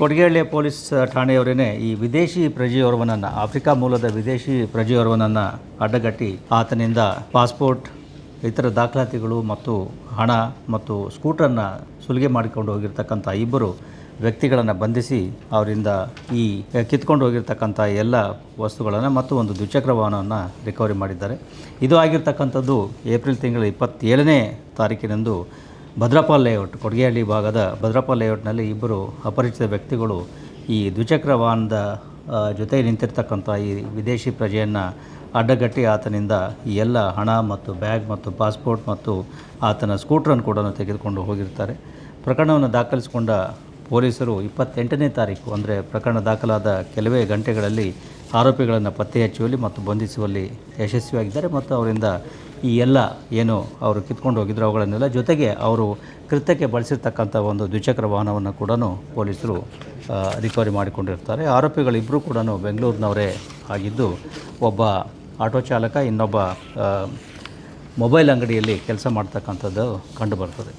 ಕೊಡಗೇಹಳ್ಳಿಯ police ಠಾಣೆಯವರೇನೆ ಈ ವಿದೇಶಿ ಪ್ರಜೆಯೋರ್ವನನ್ನು, Africa ಮೂಲದ ವಿದೇಶಿ ಪ್ರಜೆಯೋರ್ವನನ್ನು ಅಡ್ಡಗಟ್ಟಿ ಆತನಿಂದ ಪಾಸ್ಪೋರ್ಟ್, ಇತರ ದಾಖಲಾತಿಗಳು ಮತ್ತು ಹಣ ಮತ್ತು ಸ್ಕೂಟರನ್ನು ಸುಲಿಗೆ ಮಾಡಿಕೊಂಡು ಹೋಗಿರ್ತಕ್ಕಂಥ ಇಬ್ಬರು ವ್ಯಕ್ತಿಗಳನ್ನು ಬಂಧಿಸಿ ಅವರಿಂದ ಈ ಕಿತ್ಕೊಂಡು ಹೋಗಿರ್ತಕ್ಕಂಥ ಎಲ್ಲ ವಸ್ತುಗಳನ್ನು ಮತ್ತು ಒಂದು ದ್ವಿಚಕ್ರ ವಾಹನವನ್ನು ರಿಕವರಿ ಮಾಡಿದ್ದಾರೆ. ಇದು ಆಗಿರ್ತಕ್ಕಂಥದ್ದು ಏಪ್ರಿಲ್ ತಿಂಗಳ ಇಪ್ಪತ್ತೇಳನೇ ತಾರೀಕಿನಂದು ಭದ್ರಪಾಲ್ ಲೇಔಟ್, ಕೊಡಗೇಹಳ್ಳಿ ಭಾಗದ ಭದ್ರಪಾಲ್ ಲೇಔಟ್ನಲ್ಲಿ ಇಬ್ಬರು ಅಪರಿಚಿತ ವ್ಯಕ್ತಿಗಳು ಈ ದ್ವಿಚಕ್ರ ವಾಹನದ ಜೊತೆ ನಿಂತಿರ್ತಕ್ಕಂಥ ಈ ವಿದೇಶಿ ಪ್ರಜೆಯನ್ನು ಅಡ್ಡಗಟ್ಟಿ ಆತನಿಂದ ಈ ಎಲ್ಲ ಹಣ ಮತ್ತು ಬ್ಯಾಗ್ ಮತ್ತು ಪಾಸ್ಪೋರ್ಟ್ ಮತ್ತು ಆತನ ಸ್ಕೂಟ್ರನ್ನು ಕೂಡ ತೆಗೆದುಕೊಂಡು ಹೋಗಿರ್ತಾರೆ ಪ್ರಕರಣವನ್ನು ದಾಖಲಿಸಿಕೊಂಡ ಪೊಲೀಸರು ಇಪ್ಪತ್ತೆಂಟನೇ ತಾರೀಕು, ಅಂದರೆ ಪ್ರಕರಣ ದಾಖಲಾದ ಕೆಲವೇ ಗಂಟೆಗಳಲ್ಲಿ ಆರೋಪಿಗಳನ್ನು ಪತ್ತೆ ಹಚ್ಚುವಲ್ಲಿ ಮತ್ತು ಬಂಧಿಸುವಲ್ಲಿ ಯಶಸ್ವಿಯಾಗಿದ್ದಾರೆ ಮತ್ತು ಅವರಿಂದ ಈ ಎಲ್ಲ ಏನು ಅವರು ಕಿತ್ಕೊಂಡು ಹೋಗಿದ್ರು ಅವುಗಳನ್ನೆಲ್ಲ ಜೊತೆಗೆ ಅವರು ಕೃತ್ಯಕ್ಕೆ ಬಳಸಿರ್ತಕ್ಕಂಥ ಒಂದು ದ್ವಿಚಕ್ರ ವಾಹನವನ್ನು ಕೂಡ ಪೊಲೀಸರು ರಿಕವರಿ ಮಾಡಿಕೊಂಡಿರ್ತಾರೆ. ಆರೋಪಿಗಳಿಬ್ಬರೂ ಕೂಡ ಬೆಂಗಳೂರಿನವರೇ ಆಗಿದ್ದು, ಒಬ್ಬ ಆಟೋ ಚಾಲಕ, ಇನ್ನೊಬ್ಬ ಮೊಬೈಲ್ ಅಂಗಡಿಯಲ್ಲಿ ಕೆಲಸ ಮಾಡ್ತಕ್ಕಂಥದ್ದು ಕಂಡುಬರ್ತದೆ